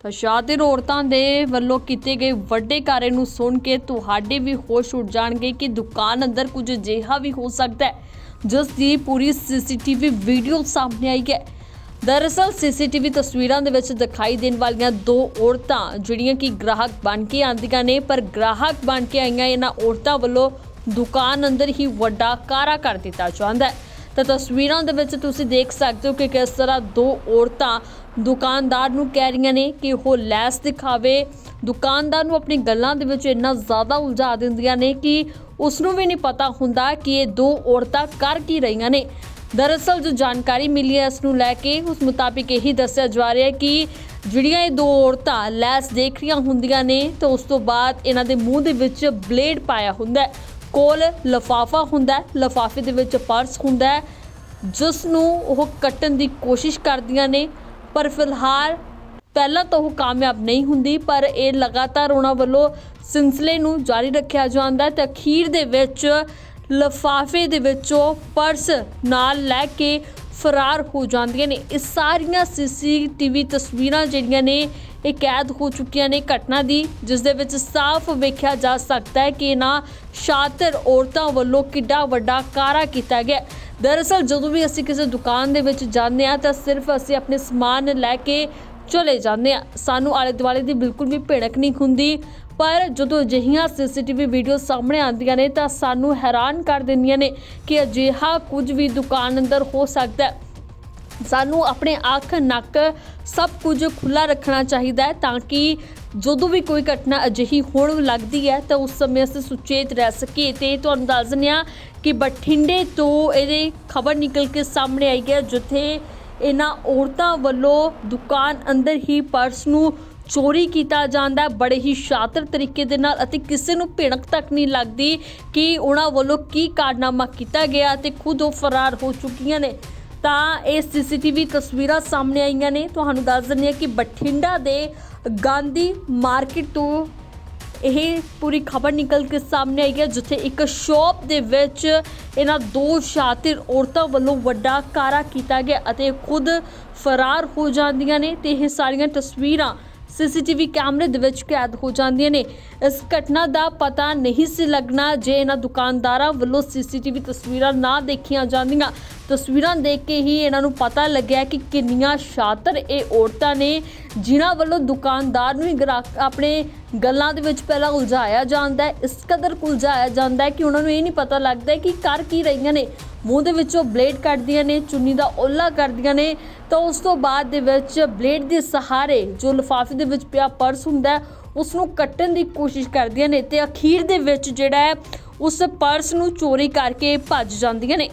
ਤਾਂ ਸ਼ਾਤਿਰ ਔਰਤਾਂ ਦੇ ਵੱਲੋਂ ਕੀਤੇ ਗਏ ਵੱਡੇ ਕਾਰੇ ਨੂੰ ਸੁਣ ਕੇ ਤੁਹਾਡੇ ਵੀ ਹੋਸ਼ ਉੱਡ ਜਾਣਗੇ ਕਿ ਦੁਕਾਨ ਅੰਦਰ ਕੁਝ ਅਜਿਹਾ ਵੀ ਹੋ ਸਕਦਾ ਹੈ, ਜਿਸ ਦੀ ਪੂਰੀ ਸੀਸੀਟੀਵੀ ਵੀਡੀਓ ਸਾਹਮਣੇ ਆਈ ਹੈ। ਦਰਅਸਲ, ਸੀਸੀਟੀਵੀ ਤਸਵੀਰਾਂ ਦੇ ਵਿੱਚ ਦਿਖਾਈ ਦੇਣ ਵਾਲੀਆਂ ਦੋ ਔਰਤਾਂ, ਜਿਹੜੀਆਂ ਕਿ ਗ੍ਰਾਹਕ ਬਣ ਕੇ ਆਂਦੀਆਂ ਨੇ, ਪਰ ਗ੍ਰਾਹਕ ਬਣ ਕੇ ਆਈਆਂ ਇਹਨਾਂ ਔਰਤਾਂ ਵੱਲੋਂ ਦੁਕਾਨ ਅੰਦਰ ਹੀ ਵੱਡਾ ਕਾਰਾ ਕਰ ਦਿੱਤਾ ਜਾਂਦਾ ਹੈ। ਤਾਂ ਤਸਵੀਰਾਂ ਦੇ ਵਿੱਚ ਤੁਸੀਂ ਦੇਖ ਸਕਦੇ ਹੋ ਕਿ ਕਿਸ ਤਰ੍ਹਾਂ ਦੋ ਔਰਤਾਂ ਦੁਕਾਨਦਾਰ ਨੂੰ ਕਹਿ ਰਹੀਆਂ ਨੇ ਕਿ ਉਹ ਲੈਸ ਦਿਖਾਵੇ। ਦੁਕਾਨਦਾਰ ਨੂੰ ਆਪਣੀ ਗੱਲਾਂ ਦੇ ਵਿੱਚ ਇੰਨਾ ਜ਼ਿਆਦਾ ਉਲਝਾ ਦਿੰਦੀਆਂ ਨੇ ਕਿ ਉਸ ਨੂੰ ਵੀ ਨਹੀਂ ਪਤਾ ਹੁੰਦਾ ਕਿ ਇਹ ਦੋ ਔਰਤਾਂ ਕਰ ਕੀ ਰਹੀਆਂ ਨੇ। ਦਰਅਸਲ ਜੋ ਜਾਣਕਾਰੀ ਮਿਲੀ ਹੈ, ਇਸ ਨੂੰ ਲੈ ਕੇ ਉਸ ਮੁਤਾਬਿਕ ਇਹੀ ਦੱਸਿਆ ਜਾ ਰਿਹਾ ਹੈ ਕਿ ਜਿਹੜੀਆਂ ਇਹ ਦੋ ਔਰਤਾਂ ਲੈਸ ਦੇਖ ਰਹੀਆਂ ਹੁੰਦੀਆਂ ਨੇ, ਤਾਂ ਉਸ ਤੋਂ ਬਾਅਦ ਇਹਨਾਂ ਦੇ ਮੂੰਹ ਦੇ ਵਿੱਚ ਬਲੇਡ ਪਾਇਆ ਹੁੰਦਾ ਹੈ। ਕੋਲ ਲਫਾਫਾ ਹੁੰਦਾ ਹੈ, ਲਫਾਫੇ ਦੇ ਵਿੱਚ ਪਰਸ ਹੁੰਦਾ ਹੈ ਜਿਸ ਨੂੰ ਉਹ ਕੱਟਣ ਦੀ ਕੋਸ਼ਿਸ਼ ਕਰਦੀਆਂ ਨੇ, ਪਰ ਫਿਲਹਾਲ ਪਹਿਲਾਂ ਤਾਂ ਉਹ ਕਾਮਯਾਬ ਨਹੀਂ ਹੁੰਦੀ, ਪਰ ਇਹ ਲਗਾਤਾਰ ਉਹਨਾਂ ਵੱਲੋਂ ਸਿਲਸਿਲੇ ਨੂੰ ਜਾਰੀ ਰੱਖਿਆ ਜਾਂਦਾ ਹੈ ਤੇ ਅਖੀਰ ਦੇ ਵਿੱਚ ਲਫਾਫੇ ਦੇ ਵਿੱਚੋਂ ਪਰਸ ਨਾਲ ਲੈ ਕੇ ਫਰਾਰ ਹੋ ਜਾਂਦੀਆਂ ਨੇ। ਇਹ ਸਾਰੀਆਂ ਸੀਸੀਟੀਵੀ ਤਸਵੀਰਾਂ ਜਿਹੜੀਆਂ ਨੇ ਇਹ ਕੈਦ ਹੋ ਚੁੱਕੀਆਂ ਨੇ ਘਟਨਾ ਦੀ, ਜਿਸ ਦੇ ਵਿੱਚ ਸਾਫ਼ ਵੇਖਿਆ ਜਾ ਸਕਦਾ ਹੈ ਕਿ ਇਹਨਾਂ ਸ਼ਾਤਰ ਔਰਤਾਂ ਵੱਲੋਂ ਕਿੱਡਾ ਵੱਡਾ ਕਾਰਾ ਕੀਤਾ ਗਿਆ ਦਰਅਸਲ, ਜਦੋਂ ਵੀ ਅਸੀਂ ਕਿਸੇ ਦੁਕਾਨ ਦੇ ਵਿੱਚ ਜਾਂਦੇ ਹਾਂ, ਤਾਂ ਸਿਰਫ ਅਸੀਂ ਆਪਣੇ ਸਮਾਨ ਲੈ ਕੇ ਚਲੇ ਜਾਂਦੇ ਹਾਂ। ਸਾਨੂੰ ਆਲੇ ਦੁਆਲੇ ਦੀ ਬਿਲਕੁਲ ਵੀ ਭਿਣਕ ਨਹੀਂ ਹੁੰਦੀ, ਪਰ ਜਦੋਂ ਅਜਿਹੀਆਂ ਸੀਸੀਟੀਵੀ ਵੀਡੀਓ ਸਾਹਮਣੇ ਆਉਂਦੀਆਂ ਨੇ, ਤਾਂ ਸਾਨੂੰ ਹੈਰਾਨ ਕਰ ਦਿੰਦੀਆਂ ਨੇ ਕਿ ਅਜਿਹਾ ਕੁਝ ਵੀ ਦੁਕਾਨ ਅੰਦਰ ਹੋ ਸਕਦਾ ਹੈ। ਸਾਨੂੰ ਆਪਣੇ ਅੱਖ, ਨੱਕ ਸਭ ਕੁਝ ਖੁੱਲਾ ਰੱਖਣਾ ਚਾਹੀਦਾ ਹੈ ਤਾਂ ਕਿ ਜਦੋਂ ਵੀ ਕੋਈ ਘਟਨਾ ਅਜਿਹੀ ਹੋਣ ਲੱਗਦੀ ਹੈ ਤਾਂ ਉਸ ਸਮੇਂ ਅਸੀਂ ਸੁਚੇਤ ਰਹਿ ਸਕੀਏ ਤੇ ਤੁਹਾਨੂੰ ਦੱਸ ਦਿੰਦੇ ਹਾਂ ਕਿ ਬਠਿੰਡੇ ਤੋਂ ਇਹਦੇ ਖਬਰ ਨਿਕਲ ਕੇ ਸਾਹਮਣੇ ਆਈ ਹੈ, ਜਿੱਥੇ ਇਹਨਾਂ ਔਰਤਾਂ ਵੱਲੋਂ ਦੁਕਾਨ ਅੰਦਰ ਹੀ ਪਰਸ ਨੂੰ ਚੋਰੀ ਕੀਤਾ ਜਾਂਦਾ ਹੈ। ਬੜੇ ਹੀ ਸ਼ਾਤਰ ਤਰੀਕੇ ਦੇ ਨਾਲ ਅਤੇ ਕਿਸੇ ਨੂੰ ਭਿਣਕ ਤੱਕ ਨਹੀਂ ਲੱਗਦੀ ਕਿ ਉਹਨਾਂ ਵੱਲੋਂ ਕੀ ਕਾਰਨਾਮਾ ਕੀਤਾ ਗਿਆ ਤੇ ਖੁਦ ਉਹ ਫਰਾਰ ਹੋ ਚੁੱਕੀਆਂ ਨੇ। ਤਾਂ ਇਹ ਸੀਸੀਟੀਵੀ ਤਸਵੀਰਾਂ ਸਾਹਮਣੇ ਆਈਆਂ ਨੇ। ਤੁਹਾਨੂੰ ਦੱਸ ਦਿੰਦੇ ਹਾਂ ਕਿ ਬਠਿੰਡਾ ਦੇ ਗਾਂਧੀ ਮਾਰਕੀਟ ਤੋਂ ਇਹ ਪੂਰੀ ਖਬਰ ਨਿਕਲ ਕੇ ਸਾਹਮਣੇ ਆਈ ਹੈ, ਜਿੱਥੇ ਇੱਕ ਸ਼ਾਪ ਦੇ ਵਿੱਚ ਇਹਨਾਂ ਦੋ ਸ਼ਾਤਿਰ ਔਰਤਾਂ ਵੱਲੋਂ ਵੱਡਾ ਕਾਰਾ ਕੀਤਾ ਗਿਆ ਅਤੇ ਖੁਦ ਫਰਾਰ ਹੋ ਜਾਂਦੀਆਂ ਨੇ ਤੇ ਇਹ ਸਾਰੀਆਂ ਤਸਵੀਰਾਂ ਸੀਸੀਟੀਵੀ ਕੈਮਰੇ ਦੇ ਵਿੱਚ ਕੈਦ ਹੋ ਜਾਂਦੀਆਂ ਨੇ। ਇਸ ਘਟਨਾ ਦਾ ਪਤਾ ਨਹੀਂ ਸੀ ਲੱਗਣਾ ਜੇ ਇਹਨਾਂ ਦੁਕਾਨਦਾਰਾਂ ਵੱਲੋਂ ਸੀਸੀਟੀਵੀ ਤਸਵੀਰਾਂ ਨਾ ਦੇਖੀਆਂ ਜਾਂਦੀਆਂ। ਤਸਵੀਰਾਂ ਦੇਖ ਕੇ ਹੀ ਇਹਨਾਂ ਨੂੰ ਪਤਾ ਲੱਗਿਆ ਕਿ ਕਿੰਨੀਆਂ ਸ਼ਾਤਰ ਇਹ ਔਰਤਾਂ ਨੇ, ਜਿਨ੍ਹਾਂ ਵੱਲੋਂ ਦੁਕਾਨਦਾਰ ਨੂੰ ਹੀ ਗ੍ਰਾਹਕ ਆਪਣੇ ਗੱਲਾਂ ਦੇ ਵਿੱਚ ਪਹਿਲਾਂ ਉਲਝਾਇਆ ਜਾਂਦਾ ਹੈ। ਇਸ ਕਦਰ ਉਲਝਾਇਆ ਜਾਂਦਾ ਹੈ ਕਿ ਉਹਨਾਂ ਨੂੰ ਇਹ ਨਹੀਂ ਪਤਾ ਲੱਗਦਾ ਕਿ ਕਰ ਕੀ ਰਹੀਆਂ ਨੇ। ਮੂੰਹ ਦੇ ਵਿੱਚੋਂ ਬਲੇਡ ਕੱਢਦੀਆਂ ਨੇ, ਚੁੰਨੀ ਦਾ ਓਲਾ ਕਰਦੀਆਂ ਨੇ। ਤਾਂ ਉਸ ਤੋਂ ਬਾਅਦ ਦੇ ਵਿੱਚ ਬਲੇਡ ਦੇ ਸਹਾਰੇ ਜੋ ਲਿਫਾਫੇ ਦੇ ਵਿੱਚ ਪਿਆ ਪਰਸ ਹੁੰਦਾ ਉਸ ਨੂੰ ਕੱਟਣ ਦੀ ਕੋਸ਼ਿਸ਼ ਕਰਦੀਆਂ ਨੇ ਤੇ ਅਖੀਰ ਦੇ ਵਿੱਚ ਜਿਹੜਾ ਹੈ, ਉਸ ਪਰਸ ਨੂੰ ਚੋਰੀ ਕਰਕੇ ਭੱਜ ਜਾਂਦੀਆਂ ਨੇ।